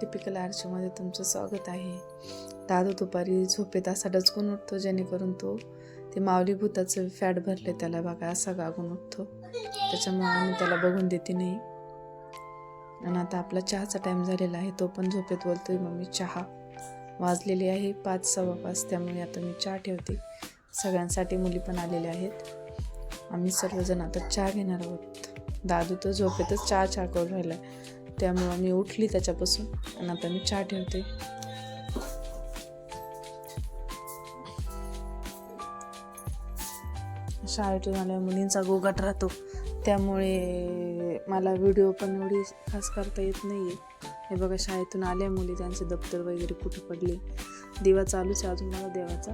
Typical आरशामध्ये तुमचं स्वागत आहे. दादू दुपारी झोपेत असा डचकून उठतो जेणेकरून तो ते माऊली भूताचं फॅट भरले त्याला बघा असा गागून उठतो. त्याच्यामुळे आम्ही त्याला बघून देते नाही. आणि आता आपला चहाचा टाईम झालेला आहे तो पण झोपेत बोलतोय मम्मी चहा. वाजलेली आहे पाच सव्वा पाच त्यामुळे आता मी चहा ठेवते. सगळ्यांसाठी मुली पण आलेल्या आहेत. आम्ही सर्वजण आता चहा घेणार आहोत. दादू तर झोपेतच चहा चहा करून राहिला त्यामुळं मी उठली त्याच्यापासून आणि आता मी चहा ठेवते. शाळेतून आल्या मुलींचा गोगाट राहतो. त्यामुळे मला व्हिडिओ पण एवढी खास करता येत नाही आहे हे बघा शाळेतून आल्या मुली त्यांचे दप्तर वगैरे कुठे पडले? दिवा चालूच आहे अजून मला देवाचा.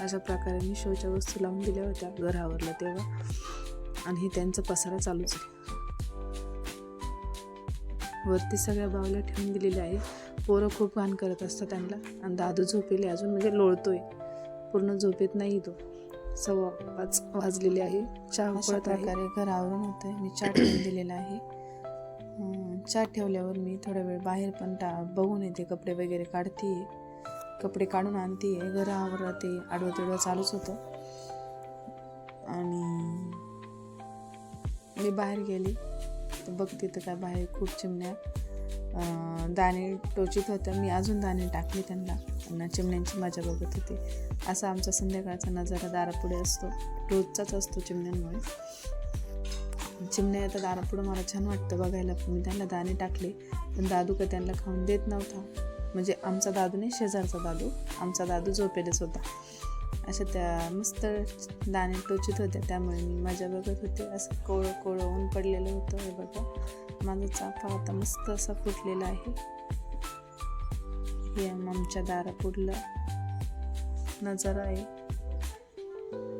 अशा प्रकारे मी शोच्या वस्तू लावून दिल्या होत्या घर आवरलं तेव्हा. आणि हे त्यांचं पसारा चालूच आहे. वरती सगळ्या बावल्या ठेवून दिलेल्या आहे पोरं खूप घाण करत असतात त्यांना. आणि दादू झोपेले अजून म्हणजे लोळतोय. पूर्ण झोपेत नाही तो. सव्वा पाच वाजलेले आहे. चहा आहे. प्रकारे घर आवरून होतं मी चहा ठेवून दिलेला आहे. चहा ठेवल्यावर मी थोडा वेळ बाहेर पण टा बघून येते. कपडे वगैरे काढते कपडे काढून आणते घर आवरते आडवं तिडवं चालूच होतं. आणि मी बाहेर गेली. तर बघते तर काय बाहेर खूप चिमण्या दाणे टोचित होत्या मी अजून दाणे टाकले त्यांना. पुन्हा चिमण्यांची मजा बघत होती. असा आमचा संध्याकाळचा नजारा दारापुढे असतो. रोजचाच असतो चिमण्यांमुळे. चिमण्या येतात दारापुढं मला छान वाटतं बघायला. पण मी त्यांना दाणे टाकले. पण दादू का त्यांना खाऊन देत नव्हता. म्हणजे आमचा दादू नाही शेजारचा दादू. आमचा दादू झोपेलच होता. अशा त्या मस्त दाणे टोचित होत्या त्यामुळे मी मजा बघत होते. असं कोळं कोळं ऊन पडलेलं होतं हे बघा. माझा चाफा आता मस्त असा फुटलेला आहे. हे आमच्या दारा पुढलं नजारा आहे.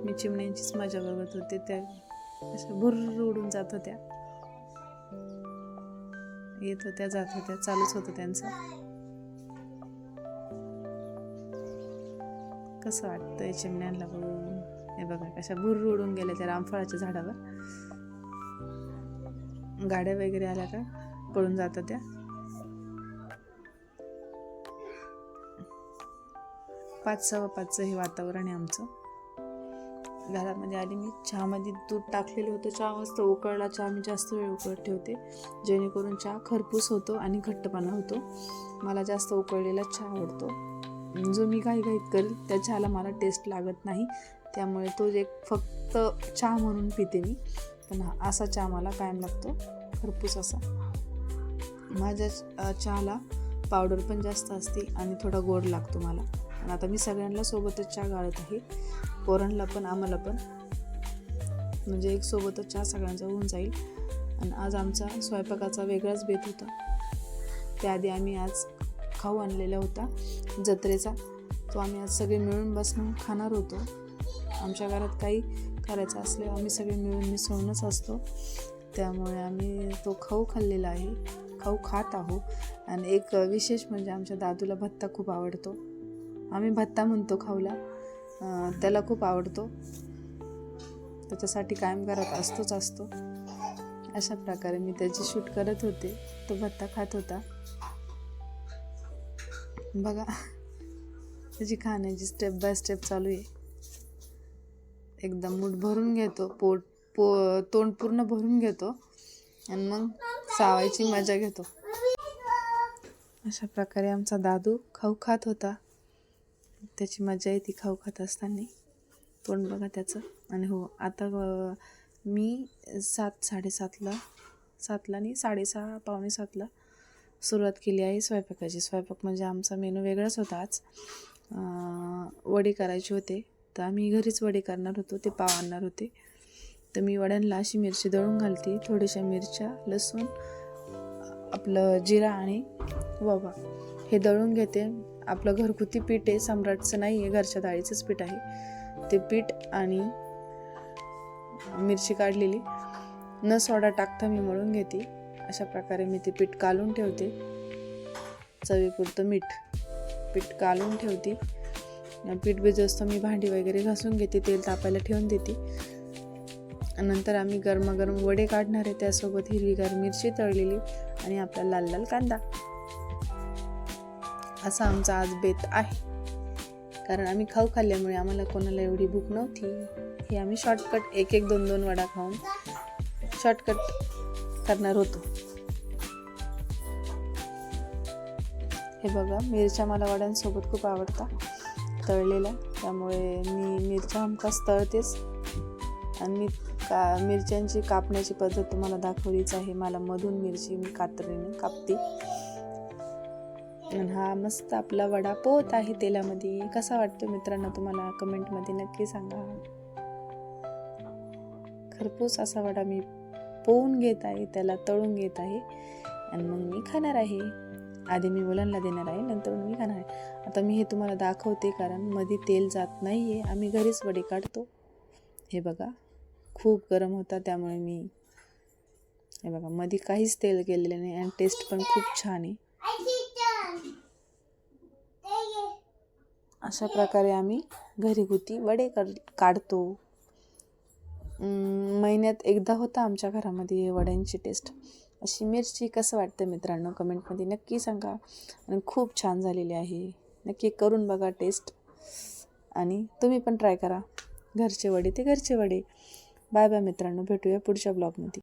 मी चिमण्यांचीच मजा बघत होते त्या अशा भुर्र उडून जात होत्या. येत होत्या जात होत्या चालूच होतं त्यांचं. कसं वाटतंय चिमण्यांना बघून? हे बघा कशा भुर्र उडून गेल्या त्या रामफळाच्या झाडावर. गाड्या वगैरे आल्या का? पळून जातात त्या. पाच सव्वा पाचचं हे वातावरण आहे आमचं. घरामध्ये आली मी. चहामध्ये दूध टाकलेलं होतं. चहा मस्त उकळला. चहा मी जास्त वेळ उकळत ठेवते. जेणेकरून चहा खरपूस होतो आणि घट्टपणा होतो. मला जास्त उकळलेला चहा आवडतो. जो मी काही काही करेल त्या चहाला मला टेस्ट लागत नाही. त्यामुळे तो एक फक्त चहा म्हणून पिते मी पण हा असा चहा मला कायम लागतो. खरपूस असा. माझ्या चहाला पावडर पण जास्त असते आणि थोडा गोड लागतो मला. आणि आता मी सगळ्यांना सोबतच चहा गाळत आहे. पोरांना पण आम्हाला पण. म्हणजे एक सोबतच चहा सगळ्यांचा होऊन जाईल. आणि आज आमचा स्वयंपाकाचा वेगळाच बेत होता. त्याआधी आम्ही आज खाऊ आणलेला होता जत्रेचा. तो आम्ही आज सगळे मिळून बसून खाणार होतो. आमच्या घरात काही करायचं असले आम्ही सगळे मिळून मिसळूनच असतो. त्यामुळे आम्ही तो खाऊ खाल्लेला आहे. खाऊ खात आहोत. आणि एक विशेष म्हणजे आमच्या दादूला भत्ता खूप आवडतो. आम्ही भत्ता म्हणतो खाऊला. त्याला खूप आवडतो. त्याच्यासाठी कायम करत असतोच असतो. अशा प्रकारे मी त्याची शूट करत होते. तो भत्ता खात होता. बघा. त्याची खाण्याची स्टेप बाय स्टेप चालू आहे. एकदम मूठ भरून घेतो पोट पो तोंड पूर्ण भरून घेतो आणि मग चावायची मजा घेतो. अशा प्रकारे आमचा दादू खाऊ खात होता. त्याची मजा येते खाऊ खात असताना. तोंड बघा त्याचं. आणि हो आता मी सात साडेसातला सातला नाही साडेसहा पावणे सातला सुरुवात केली आहे स्वयंपाकाची. स्वयंपाक म्हणजे आमचा मेनू वेगळाच होताच वडे करायचे होते. तर आम्ही घरीच वडे करणार होतो. ते पाव आणणार होते. तर मी वड्यांना अशी मिरची दळून घालते. थोड्याशा मिरच्या लसूण आपलं जिरा आणि ववा हे दळून घेते. आपलं घरगुती पीठ आहे. सम्राटचं नाही आहे. घरच्या डाळीचंच पीठ आहे. ते पीठ आणि मिरची काढलेली. न सोडा टाकता मी मळून घेते. अशा प्रकारे मी ते पीठ कालून ठेवते. चवीपुरतं मीठ पीठ कालून ठेवते. पीठ भिजवतो मी भांडी वगैरे घासून घेते तेल तापायला ठेवून देते. नंतर आम्ही गरमागरम वडे काढणार आहे त्यासोबत हिरवीगार मिरची तळलेली आणि आपला लाल लाल कांदा. असा आमचा आज बेत आहे. कारण आम्ही खाऊ खाल्ल्यामुळे आम्हाला कोणाला एवढी भूक नव्हती. हे आम्ही शॉर्टकट एक एक दोन दोन वडा खाऊन शॉर्टकट करणार होतो. हे बघा मिरच्या मला वड्यांसोबत खूप आवडतात तळलेल्या. त्यामुळे मी मिरच्या हमखास तळतेच. आणि मी का मिरच्यांची कापण्याची पद्धत तुम्हाला दाखवलीच आहे. मला मधून मिरची मी कात्रीने कापते. आणि हा मस्त आपला वडा पोहत आहे तेलामध्ये. कसा वाटतो मित्रांनो तुम्हाला? कमेंटमध्ये नक्की सांगा. खरपूस असा वडा मी पोहून घेत आहे त्याला तळून घेत आहे. आणि मग मी खाणार आहे. आधी मी मुलांना देणार आहे नंतर मी खाणार आहे. आता मी हे तुम्हाला दाखवते कारण मध्ये तेल जात नाही आहे आम्ही घरीच वडे काढतो. हे बघा खूप गरम होता त्यामुळे मी हे बघा मध्ये काहीच तेल गेलेलं नाही आणि टेस्ट पण खूप छान आहे. अशा प्रकारे आम्ही घरीगुती वडे कर काढतो. महिन्यात एकदा होता आमच्या घरामध्ये वड्यांची टेस्ट अशी मिरची कसं वाटतं मित्रांनो? कमेंटमध्ये नक्की सांगा. आणि खूप छान झालेली आहे. नक्की करून बघा टेस्ट आणि तुम्ही पण ट्राय करा. घरचे वडे ते घरचे वडे. बाय बाय मित्रांनो. भेटूया पुढच्या ब्लॉगमध्ये